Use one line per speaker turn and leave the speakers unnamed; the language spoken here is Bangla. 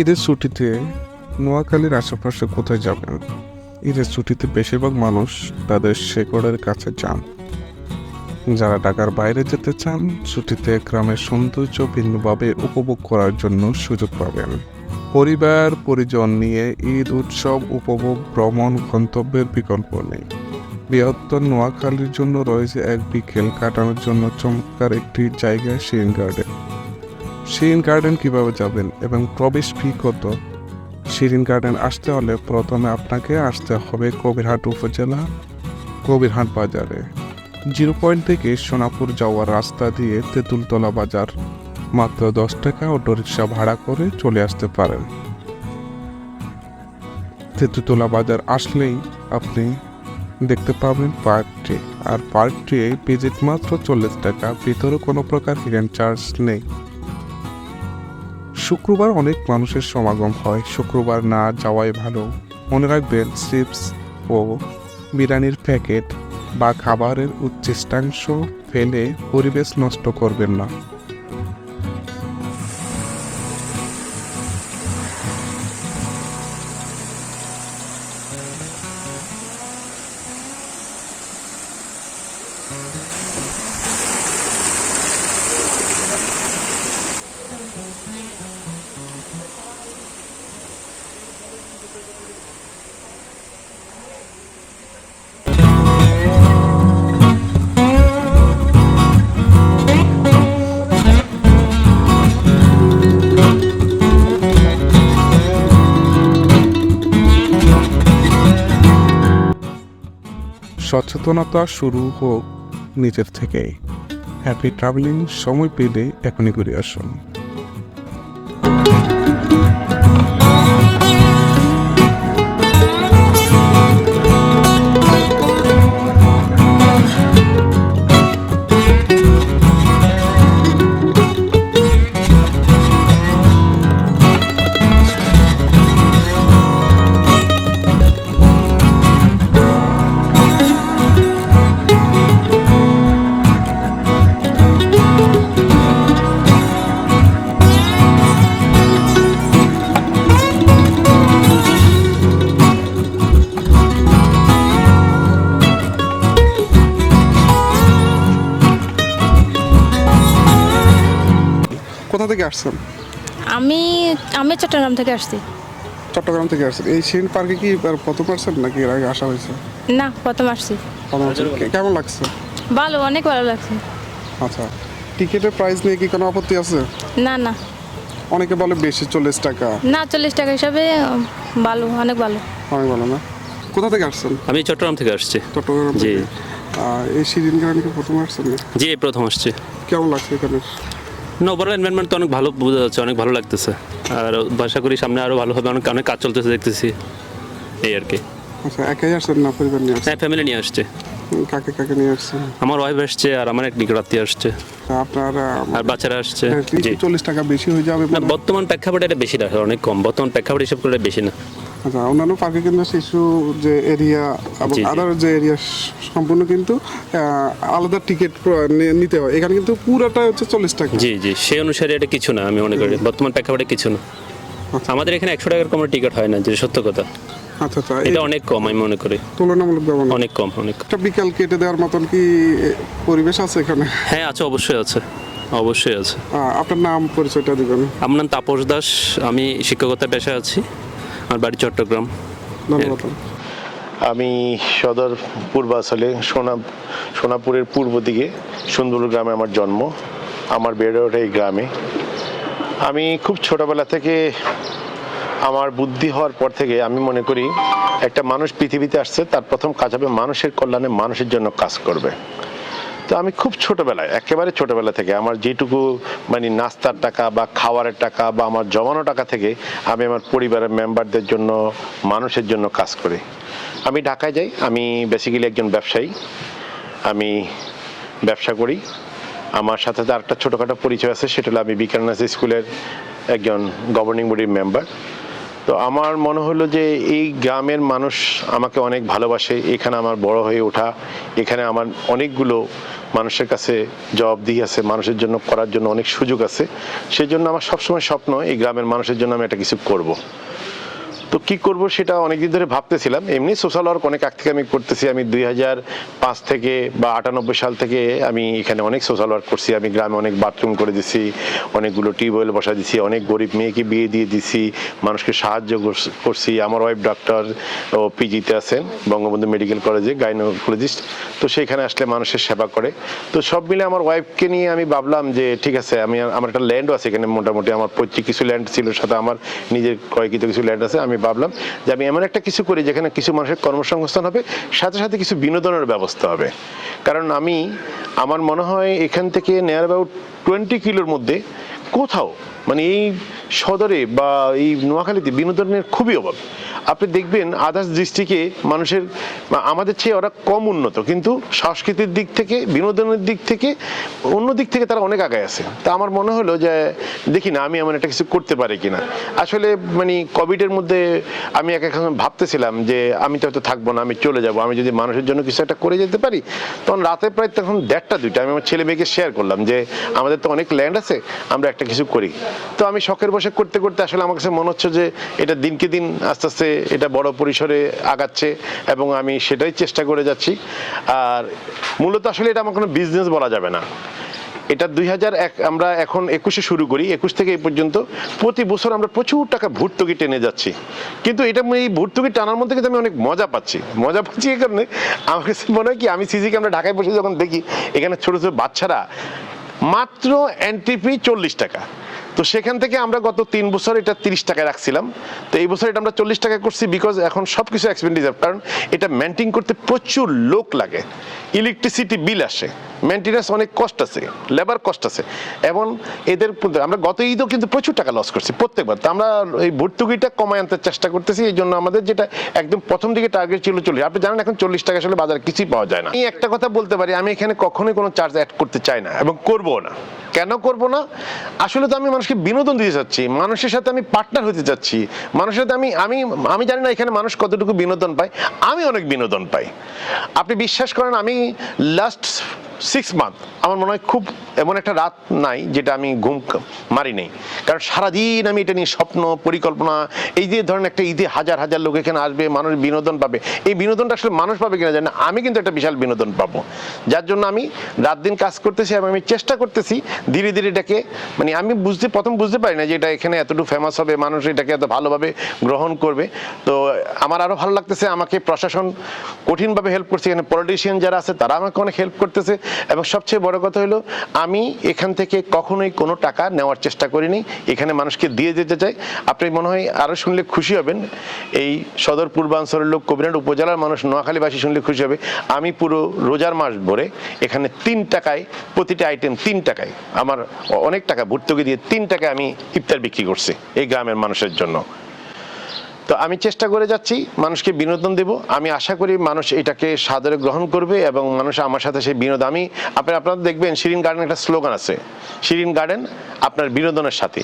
ঈদের ছুটিতে নোয়াখালীর আশেপাশে কোথায় যাবেন? ঈদের ছুটিতে বেশিরভাগ মানুষ তাদের শেকড়ের কাছে যান। যারা ঢাকার বাইরে যেতে চান, ছুটিতে গ্রামের সৌন্দর্য ভিন্নভাবে উপভোগ করার জন্য সুযোগ পাবেন। পরিবার, পরিজন নিয়ে ঈদ উৎসব, উপভোগ, ভ্রমণ, গন্তব্যের বিকল্প নেই। বৃহত্তর নোয়াখালীর জন্য রয়েছে এক বিকেল কাটানোর জন্য চমৎকার একটি জায়গা শিরিন গার্ডেন। শিরিন গার্ডেন কীভাবে যাবেন এবং প্রবেশ ফি কত? শিরিন গার্ডেন আসতে হলে প্রথমে আপনাকে আসতে হবে কবিরহাট উপজেলা, কবিরহাট বাজারে। জিরো পয়েন্ট থেকে সোনাপুর যাওয়ার রাস্তা দিয়ে তেঁতুলতলা বাজার। মাত্র দশ টাকা অটোরিকশা ভাড়া করে চলে আসতে পারেন। তেঁতুলতলা বাজার আসলেই আপনি দেখতে পাবেন পার্কটি আর পার্কটি ভিজিট মাত্র চল্লিশ টাকা, ভিতরে কোনো প্রকার হিডেন চার্জ নেই। শুক্রবার অনেক মানুষের সমাগম হয়। শুক্রবার না যাওয়াই ভালো। মনে রাখবেন, চিপস ও বিরিয়ানির প্যাকেট বা খাবারের উচ্ছিষ্টাংশ ফেলে পরিবেশ নষ্ট করবেন না। সচেতনতা শুরু হোক নিজের থেকেই। হ্যাপি ট্রাভেলিং সময় পেলে এখনই ঘুরে আসুন। কোথা থেকে আসছেন?
আমি আমি চট্টগ্রাম থেকে আসছি।
চট্টগ্রাম থেকে আসছেন। এই শিরিন পার্কে কি এবার প্রথম আসছেন নাকি এর আগে আসা হয়েছে?
না প্রথম আসছি।
প্রথম আসছেন। কে- কেমন লাগছে?
ভালো অনেক ভালো লাগছে।
আচ্ছা টিকিটের প্রাইস নিয়ে কি কোনো আপত্তি আছে?
না না।
অনেকে বলে বেশি চল্লিশ টাকা।
না চল্লিশ টাকা হিসাবে উম, ভালো অনেক ভালো।
অনেক ভালো না? কোথা থেকে আসছেন?
আমি চট্টগ্রাম থেকে আসছি।
চট্টগ্রাম
জি।
থেকে এই শিরিন গার্ডেনকে প্রথম আসছেন
জি এই প্রথম আসছি।
কেমন লাগছে এখানে
না ওভারঅল এনভায়রনমেন্ট তো অনেক ভালো বোঝা যাচ্ছে অনেক ভালো লাগতেছে। আর আশা করি সামনে আরও ভালো হবে অনেক অনেক কাজ চলতেছে দেখতেছি। এই আর কি।
আচ্ছা একাই আসছেন না পরিবার নিয়ে আসছেন?
হ্যাঁ ফ্যামিলি নিয়ে আসছে।
কাকে কাকে নিয়ে আসছেন
আমার ওয়াইফ আসছে আর আমার এক আসছে।
আপনার
আর বাচ্চারা আসছে।
চল্লিশ টাকা বেশি হয়ে যাবে
না বর্তমান প্রেক্ষাপটে এটা বেশি রাখে অনেক কম। বর্তমান প্রেক্ষাপট হিসাব করলে বেশি না।
আচ্ছা অন্যান্য পার্কে কিন্তু শিশু যে এরিয়া এবং। আদার যে এরিয়া সম্পূর্ণ কিন্তু আলাদা টিকিট নিতে হয়। এখানে কিন্তু পুরাটা হচ্ছে চল্লিশ টাকা।
জি জি সেই অনুসারে এটা কিছু না আমি মনে করি। বর্তমান প্রেক্ষাপটে কিছু না। আমাদের এখানে একশো টাকার কম টিকিট হয় না যে সত্য কথা।
আচ্ছা আচ্ছা
এটা অনেক কম আমি মনে করি।
তুলনামূলক ব্যবহার
অনেক কম অনেক
একটা বিকাল কেটে দেওয়ার মতন কি পরিবেশ আছে এখানে?
হ্যাঁ আছে অবশ্যই আছে। অবশ্যই আছে।
আপনার নাম পরিচয়টা দিবেন।
আমার নাম তাপস দাস আমি শিক্ষকতার পেশায় আছি। আমার বাড়ি চট্টগ্রাম?
আমি সদর পূর্বাঞ্চলে সোনা সোনাপুরের পূর্ব দিকে সুন্দর গ্রামে আমার জন্ম। আমার বেড়ে ওঠে এই গ্রামে। আমি খুব ছোটবেলা থেকে আমার বুদ্ধি হওয়ার পর থেকে আমি মনে করি একটা মানুষ পৃথিবীতে আসছে তার প্রথম কাজ হবে মানুষের কল্যাণে মানুষের জন্য কাজ করবে। তো আমি খুব ছোটবেলায়, একেবারে ছোটবেলা থেকে আমার যেটুকু মানে নাস্তার টাকা বা খাওয়ারের টাকা বা আমার জমানো টাকা থেকে আমি আমার পরিবারের মেম্বারদের জন্য, মানুষের জন্য কাজ করি। আমি ঢাকায় যাই, আমি বেসিক্যালি একজন ব্যবসায়ী। আমি ব্যবসা করি। আমার সাথে তো আরেকটা ছোটোখাটো পরিচয় আছে, সেটা হলো আমি বিকারনাস স্কুলের একজন গভর্নিং বডির মেম্বার তো আমার মনে হলো যে এই গ্রামের মানুষ আমাকে অনেক ভালোবাসে, এখানে আমার বড় হয়ে ওঠা, এখানে আমার অনেকগুলো মানুষের কাছে জবাবদিহি আছে, মানুষের জন্য করার জন্য অনেক সুযোগ আছে সেই জন্য আমার সবসময় স্বপ্ন, এই গ্রামের মানুষের জন্য আমি একটা কিছু করব। তো কি করব সেটা অনেকদিন ধরে ভাবতেছিলাম। এমনি সোশ্যাল ওয়ার্ক অনেক আগ থেকে আমি করতেছি। আমি দুই পাঁচ থেকে বা আটানব্বই সাল থেকে আমি এখানে অনেক সোশ্যাল ওয়ার্ক করছি। আমি গ্রামে অনেক বাথরুম করে দিছি, অনেকগুলো টিউবওয়েল বসা দিছি, অনেক গরিব মেয়েকে বিয়ে দিয়ে দিছি, মানুষকে সাহায্য করছি আমার ওয়াইফ ডক্টর ও পিজিতে আছেন বঙ্গবন্ধু মেডিকেল কলেজে গাইনোকোলজিস্ট তো সেখানে আসলে মানুষের সেবা করে। তো সব মিলে আমার ওয়াইফকে নিয়ে আমি ভাবলাম যে, ঠিক আছে, আমি আমার একটা ল্যান্ডও আছে এখানে। মোটামুটি আমার পৈতৃক কিছু ল্যান্ড ছিল, সাথে আমার নিজের ক্রয়কৃত কিছু ল্যান্ড আছে, আমি ভাবলাম যে আমি এমন একটা কিছু করি যেখানে কিছু মানুষের কর্মসংস্থান হবে, সাথে সাথে কিছু বিনোদনের ব্যবস্থা হবে। কারণ আমি, আমার মনে হয় এখান থেকে নেয়ার অ্যাবাউট টোয়েন্টি কিলোর মধ্যে কোথাও মানে এই সদরে বা এই নোয়াখালীতে বিনোদনের খুবই অভাব। আপনি দেখবেন আদার্স ডিস্ট্রিক্টে মানুষের আমাদের চেয়ে ওরা কম উন্নত, কিন্তু সংস্কৃতির দিক থেকে, বিনোদনের দিক থেকে, অন্য দিক থেকে তারা অনেক আগায় আছে। তা আমার মনে হলো যে, দেখি না, আমি এমন একটা কিছু করতে পারি কিনা। আসলে মানে কোভিডের মধ্যে আমি এক সময় ভাবতেছিলাম যে, আমি তো হয়তো থাকব না, আমি চলে যাব, আমি যদি মানুষের জন্য কিছু একটা করে যেতে পারি, তখন রাতে প্রায় তখন দেড়টা, দুইটা, আমি আমার ছেলে মেয়েকে শেয়ার করলাম যে, আমাদের তো অনেক ল্যান্ড আছে, আমরা একটা কিছু করি। তো আমি শখের বসে করতে করতে আসলে আমার কাছে মনে হচ্ছে যে, এটা দিনকে দিন আস্তে আস্তে এটা বড় পরিসরে আগাচ্ছে এবং আমি সেটাই চেষ্টা করে যাচ্ছি। আর মূলত আসলে এটা আমার কোনো বিজনেস বলা যাবে না। এটা দুই হাজার এক আমরা এখন একুশে শুরু করি, একুশ থেকে এই পর্যন্ত প্রতি বছর আমরা প্রচুর টাকা ভর্তুকি টেনে যাচ্ছি। কিন্তু এটা এই ভর্তুকি টানার মধ্যে কিন্তু আমি অনেক মজা পাচ্ছি। মজা পাচ্ছি এই কারণে আমার কাছে মনে হয় কি, আমি সিজিকে আমরা ঢাকায় বসে যখন দেখি, এখানে ছোট ছোট বাচ্চারা মাত্র এন্ট্রি ফি চল্লিশ টাকা। তো সেখান থেকে আমরা গত তিন বছর এটা তিরিশ টাকায় রাখছিলাম। তো এই বছর এটা আমরা চল্লিশ টাকায় করছি বিকজ এখন সব কিছু এক্সপেন্ডিচার কারণ এটা মেনটেন করতে প্রচুর লোক লাগে। ইলেকট্রিসিটি বিল আসে। মেনটেন্যান্স অনেক কষ্ট আছে লেবার কষ্ট আছে। এবং এদের আমরা গত ঈদও কিন্তু প্রচুর টাকা লস করছি প্রত্যেকবার। তো আমরা এই ভর্তুকিটা কমায় আনতে চেষ্টা করতেছি, এই জন্য আমাদের যেটা একদম প্রথম দিকে টার্গেট ছিল চল্লিশ। আপনি জানেন এখন চল্লিশ টাকা আসলে বাজারে কিছুই পাওয়া যায় না। আমি একটা কথা বলতে পারি, আমি এখানে কখনোই কোনো চার্জ অ্যাড করতে চাই না এবং করব না। কেন করব না? আসলে তো আমি মানুষকে বিনোদন দিতে চাচ্ছি, মানুষের সাথে আমি পার্টনার হতে চাচ্ছি, মানুষের সাথে আমি আমি আমি জানি না এখানে মানুষ কতটুকু বিনোদন পায়, আমি অনেক বিনোদন পাই। আপনি বিশ্বাস করেন আমি লাস্ট সিক্স মান্থ আমার মনে হয় খুব এমন একটা রাত নাই যেটা আমি ঘুম মারি নেই। কারণ সারাদিন আমি এটা নিয়ে স্বপ্ন, পরিকল্পনা, এই যে ধরেন একটা ঈদে হাজার হাজার লোক এখানে আসবে, মানুষ বিনোদন পাবে। এই বিনোদনটা আসলে মানুষ পাবে কিনা জানি আমি কিন্তু একটা বিশাল বিনোদন পাবো। যার জন্য আমি রাত দিন কাজ করতেছি এবং আমি চেষ্টা করতেছি ধীরে ধীরে এটাকে মানে আমি বুঝতে, প্রথম বুঝতে পারি না যে এটা এখানে এতটুকু ফেমাস হবে, মানুষ এটাকে এত ভালোভাবে গ্রহণ করবে। তো আমার আরও ভালো লাগতেছে, আমাকে প্রশাসন কঠিনভাবে হেল্প করছে। এখানে পলিটিশিয়ান যারা আছে, তারা আমাকে অনেক হেল্প করতেছে। এবং সবচেয়ে বড় কথা হলো, আমি এখান থেকে কখনোই কোনো টাকা নেওয়ার চেষ্টা করিনি। এখানে মানুষকে দিয়ে যেতে চাই। আপনি মনে হয় আরও শুনলে খুশি হবেন। এই সদর পূর্বাঞ্চলের লোক কবিরাট উপজেলার মানুষ, নোয়াখালীবাসী শুনলে খুশি হবে। আমি পুরো রোজার মাস ভরে এখানে তিন টাকায়, প্রতিটা আইটেম তিন টাকায়, আমার অনেক টাকা ভর্তুকি দিয়ে তিন টাকায় আমি ইফতার বিক্রি করছি এই গ্রামের মানুষের জন্য। তো আমি চেষ্টা করে যাচ্ছি, মানুষকে বিনোদন দেব। আমি আশা করি মানুষ এটাকে সাদরে গ্রহণ করবে এবং মানুষ আমার সাথে সেই বিনোদন, আমি আপনি আপনারা দেখবেন শিরিন গার্ডেন একটা স্লোগান আছে। শিরিন গার্ডেন আপনার বিনোদনের সাথে।